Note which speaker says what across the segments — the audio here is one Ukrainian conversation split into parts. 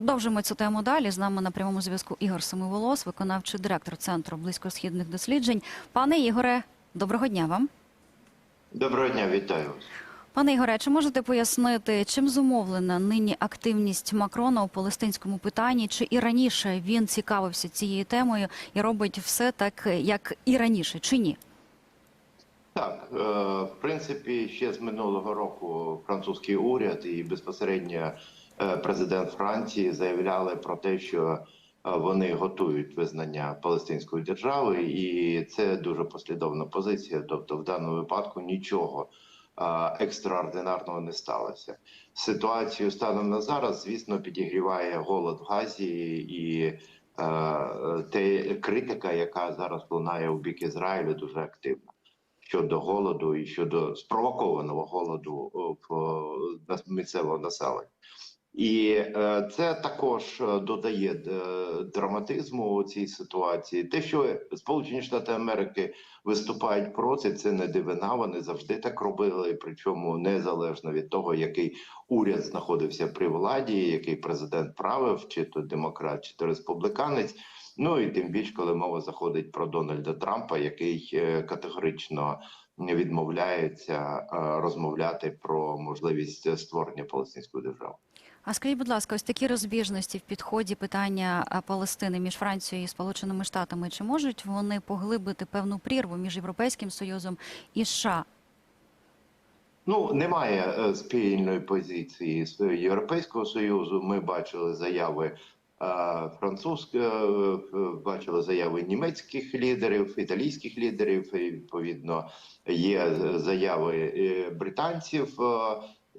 Speaker 1: Продовжимо цю тему далі. З нами на прямому зв'язку Ігор Семиволос, виконавчий директор Центру близькосхідних досліджень. Пане Ігоре, доброго дня вам.
Speaker 2: Доброго дня, вітаю вас.
Speaker 1: Пане Ігоре, чи можете пояснити, чим зумовлена нині активність Макрона у палестинському питанні? Чи і раніше він цікавився цією темою і робить все так, як і раніше, чи ні?
Speaker 2: Так, е, в принципі, ще з минулого року французький уряд і безпосередньо президент Франції заявляли про те, що е, вони готують визнання Палестинської держави, і це дуже послідовна позиція. Тобто, в даному випадку нічого е, екстраординарного не сталося. Ситуацію станом на зараз, звісно, підігріває голод в Газі і е, те критика, яка зараз лунає у бік Ізраїлю, дуже активна. Щодо голоду і щодо спровокованого голоду в місцевого населення, і е, це також е, додає е, драматизму цій ситуації. Те, що Сполучені Штати Америки виступають проти, це не дивина. Вони завжди так робили, причому незалежно від того, який уряд знаходився при владі, який президент правив, чи то демократ, чи то республіканець. Ну і тим більш, коли мова заходить про Дональда Трампа, який категорично відмовляється е, розмовляти про можливість створення Палестинської держави.
Speaker 1: А скажіть, будь ласка, ось такі розбіжності в підході питання Палестини між Францією і Сполученими Штатами, чи можуть вони поглибити певну прірву між Європейським Союзом і США?
Speaker 2: Ну немає е, спільної позиції з Європейського союзу. Ми бачили заяви е, бачили заяви німецьких лідерів, італійських лідерів. І, відповідно, є заяви е, британців.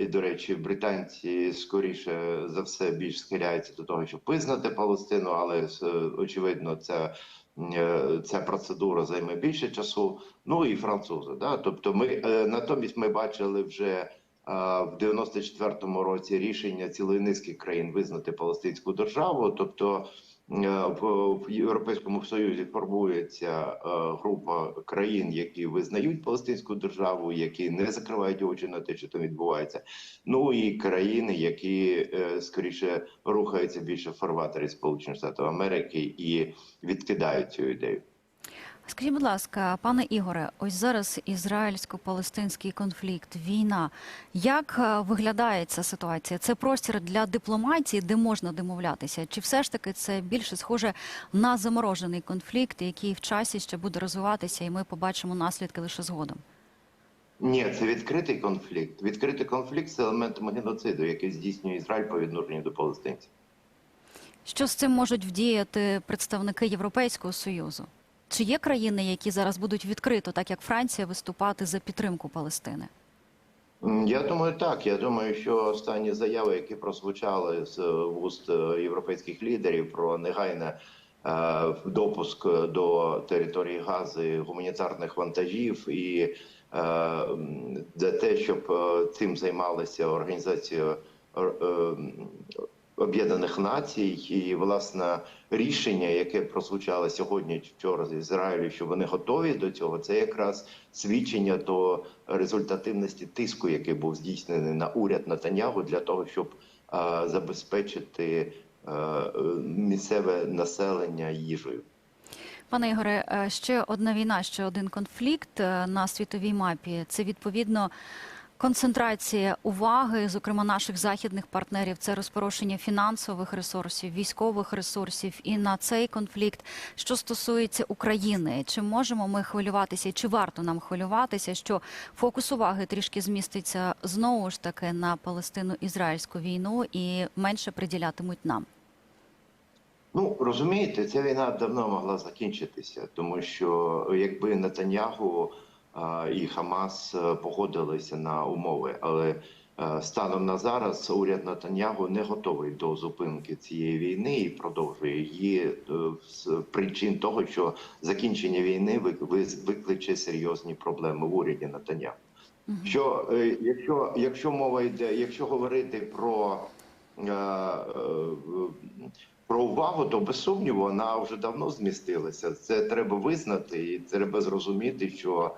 Speaker 2: І, до речі, британці скоріше за все більш схиляються до того, щоб визнати Палестину, але е, очевидно, це е, ця процедура займе більше часу. Ну і французи. Да? Тобто, ми е, натомість ми бачили вже в 94-му році рішення цілої низки країн визнати Палестинську державу. Тобто в в Європейському Союзі формується е, група країн, які визнають Палестинську державу, які не закривають очі на те, що там відбувається. Ну і країни, які е, скоріше рухаються більше в фарватері Сполучених Штатів Америки і відкидають цю ідею.
Speaker 1: Скажіть, будь ласка, пане Ігоре, ось зараз ізраїльсько-палестинський конфлікт, війна. Як е, виглядає ця ситуація? Це простір для дипломатії, де можна домовлятися? Чи все ж таки це більше схоже на заморожений конфлікт, який в часі ще буде розвиватися, і ми побачимо наслідки лише згодом?
Speaker 2: Ні, це відкритий конфлікт. Відкритий конфлікт з елементами геноциду, який здійснює Ізраїль по відношенню до палестинців.
Speaker 1: Що з цим можуть вдіяти представники Європейського союзу? Чи є країни, які зараз будуть відкрито, так як Франція, виступати за підтримку Палестини?
Speaker 2: Я думаю, так. Я думаю, що останні заяви, які прозвучали з вуст е, європейських лідерів про негайне е, допуск до території Гази гуманітарних вантажів і е, за те, щоб цим займалася організація Об'єднаних Націй, і власне рішення, яке прозвучало сьогодні вчора з Ізраїлю, що вони готові до цього, це якраз свідчення до результативності тиску, який був здійснений на уряд Натанягу для того, щоб е, забезпечити е, е, місцеве населення їжею.
Speaker 1: Пане Ігоре, е, ще одна війна, ще один конфлікт на світовій мапі. Це відповідно концентрація уваги, зокрема наших західних партнерів. Це розпорошення фінансових ресурсів, військових ресурсів. І на цей конфлікт, що стосується України, чи можемо ми хвилюватися, і чи варто нам хвилюватися, що фокус уваги трішки зміститься знову ж таки на Палестину-ізраїльську війну і менше приділятимуть нам.
Speaker 2: Ну розумієте, ця війна давно могла закінчитися, тому що якби Нетаньягу а, і Хамас е, погодилися на умови, але е, станом на зараз уряд Нетаньягу не готовий до зупинки цієї війни і продовжує її е, з причин того, що закінчення війни вик- викличе серйозні проблеми в уряді Нетаньягу. Що якщо, якщо мова йде, якщо говорити про про увагу, то без сумніву вона вже давно змістилася. Це треба визнати, і треба зрозуміти, що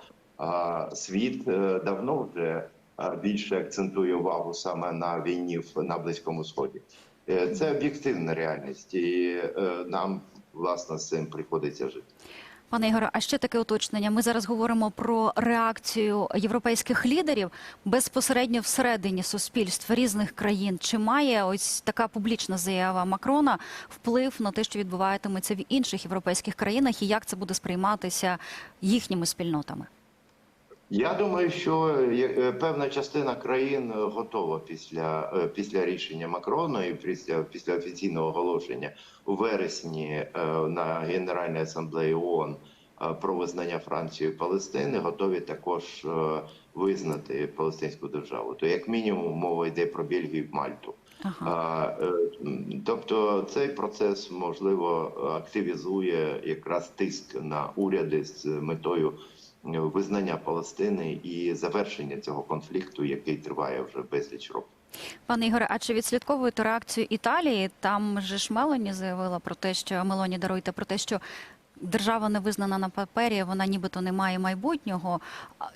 Speaker 2: світ е, давно вже е, більше акцентує увагу саме на війні на близькому сході. Е, Це об'єктивна реальність, і нам власне з цим приходиться жити.
Speaker 1: Пане Ігоре, а ще таке уточнення. Ми зараз говоримо про реакцію європейських лідерів безпосередньо всередині суспільств різних країн. Чи має ось така публічна заява Макрона вплив на те, що відбуватиметься в інших європейських країнах, і як це буде сприйматися їхніми спільнотами?
Speaker 2: Я думаю, що є- е, певна частина країн е, готова після, е, після рішення Макрона і після, після офіційного оголошення у вересні е, на Генеральній асамблеї ООН е, про визнання Францією Палестини, готові також е, визнати Палестинську державу. То як мінімум мова йде про Бельгію і Мальту.
Speaker 1: Ага.
Speaker 2: Е, Тобто цей процес можливо активізує якраз тиск на уряди з метою е, визнання Палестини і завершення цього конфлікту, який триває вже безліч років.
Speaker 1: Пане Ігоре, а чи відслідковуєте реакцію Італії? Там же ж Мелоні заявила про те, що Мелоні даруйте про те, що держава не визнана на папері, вона нібито не має майбутнього.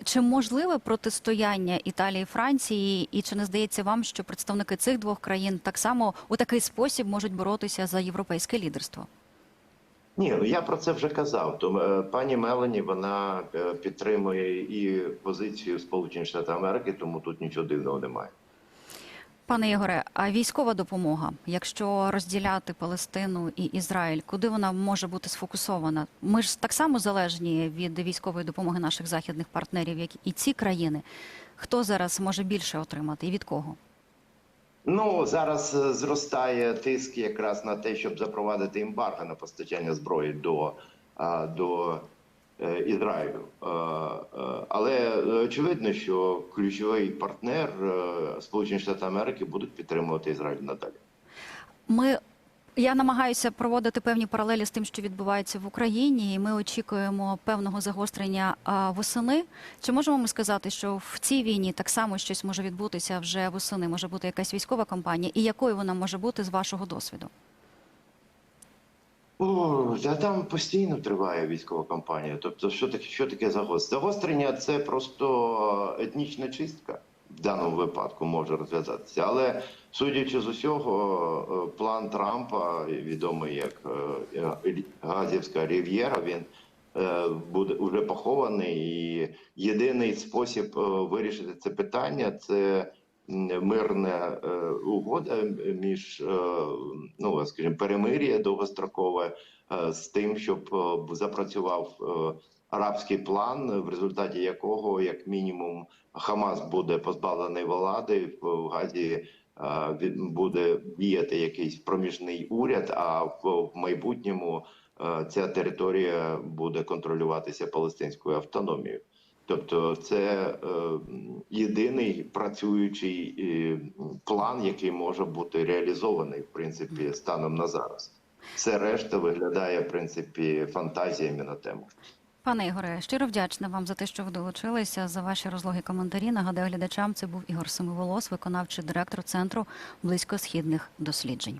Speaker 1: Чи можливе протистояння Італії і Франції? І чи не здається вам, що представники цих двох країн так само у такий спосіб можуть боротися за європейське лідерство?
Speaker 2: Ні, ну я про це вже казав. То е, пані Мелані вона е, підтримує і позицію Сполучених Штатів Америки, тому тут нічого дивного немає.
Speaker 1: Пане Ігоре, а військова допомога, якщо розділяти Палестину і Ізраїль, куди вона може бути сфокусована? Ми ж так само залежні від військової допомоги наших західних партнерів, як і ці країни. Хто зараз може більше отримати і від кого?
Speaker 2: Ну зараз е, зростає тиск якраз на те, щоб запровадити ембарго на постачання зброї до, до е, Ізраїлю. Е, Але очевидно, що ключовий партнер Сполучені Штати Америки будуть підтримувати Ізраїль надалі.
Speaker 1: Ми я намагаюся проводити певні паралелі з тим, що відбувається в Україні, і ми очікуємо певного загострення восени. Чи можемо ми сказати, що в цій війні так само щось може відбутися вже восени? Може бути якась військова кампанія, і якою вона може бути з вашого досвіду?
Speaker 2: О, та там постійно триває військова кампанія. Тобто, що таке, що таке загострення? Загострення це просто етнічна чистка в даному випадку може розв'язатися. Але судячи з усього, е, план Трампа, відомий як е, Газівська Рів'єра, він е, буде вже похований. І єдиний спосіб вирішити це питання це мирна угода між ну скажімо, перемир'я довгострокове з тим, щоб запрацював арабський план, в результаті якого, як мінімум, Хамас буде позбавлений влади в Газі. е, Буде діяти якийсь проміжний уряд, а в майбутньому е, ця територія буде контролюватися палестинською автономією. Тобто, це е, єдиний працюючий план, який може бути реалізований в принципі станом на зараз. Все решта виглядає в принципі фантазіями на тему.
Speaker 1: Пане Ігоре, щиро вдячна вам за те, що ви долучилися за ваші розлоги коментарі. Нагадаю глядачам, це був Ігор Семиволос, виконавчий директор центру близькосхідних досліджень.